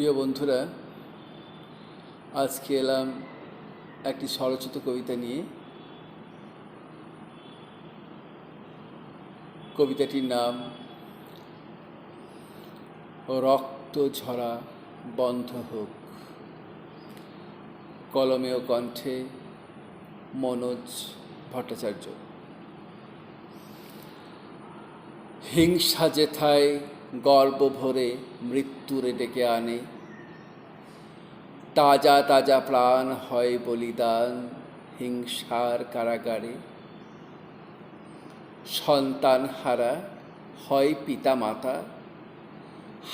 প্রিয় বন্ধুরা, আজকে এলাম একটি স্বরচিত কবিতা নিয়ে। কবিতাটির নাম, রক্ত ঝরা বন্ধ হোক, কলমে ও কণ্ঠে মনোজ ভট্টাচার্য। হিংসা যেথায় গর্ব ভরে মৃত্যুরে ডেকে আনে। তাজা তাজা প্রাণ হয় বলিদান হিংসার কারাগারে। সন্তান হারা হয় পিতা মাতা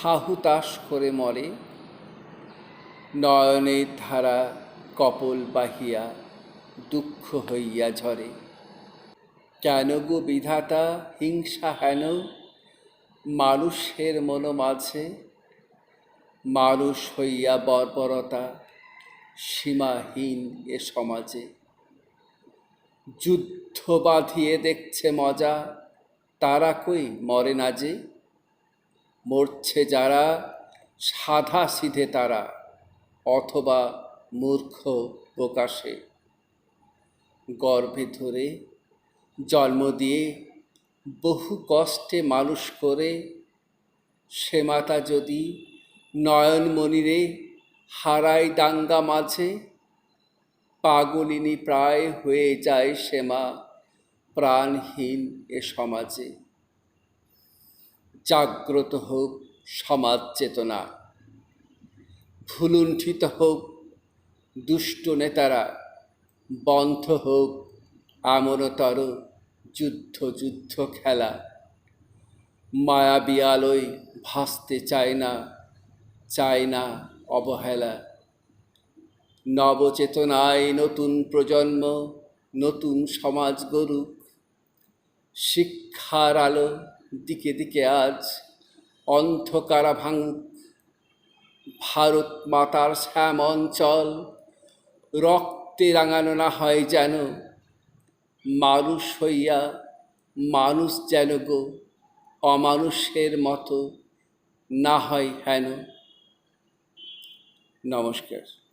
হাহুতাস করে মরে। নয়নের ধারা কপল বাহিয়া দুঃখ হইয়া ঝরে। কেন গো বিধাতা হিংসা হেন? মানুষের মনো মাঝে, মানুষ হইয়া বর্বরতা, সীমাহীন এ সমাজে। যুদ্ধ বাঁধিয়ে দেখছে মজা, তারা কই মরে না যে? মরছে যারা, সাধা সিধে তারা, অথবা মূর্খ প্রকাশে। গর্ভে ধরে জন্ম দিয়ে বহু কষ্টে মানুষ করে, সে মাতা যদি নয়নমণিরে হারাই দাঙ্গা মাঝে, পাগলিনী প্রায় হয়ে যায় সে মা প্রাণহীন এ সমাজে। জাগ্রত হোক সমাজ চেতনা, ভুলুণ্ঠিত হোক দুষ্ট নেতারা, বন্ধ হোক আমরতর যুদ্ধ যুদ্ধ খেলা। মায়াবী আলোয় ভাসতে চায় না চায় না অবহেলা। নবচেতনায় নতুন প্রজন্ম, নতুন সমাজ গড়ুক। শিক্ষার আলো দিকে দিকে আজ অন্ধকারা ভাঙুক। ভারত মাতার শ্যাম অঞ্চল, রক্তে রাঙানো না হয় যেন মানুষ হইয়া মানুষ যেন গো অমানুষের মতো না হয় হেন। নমস্কার।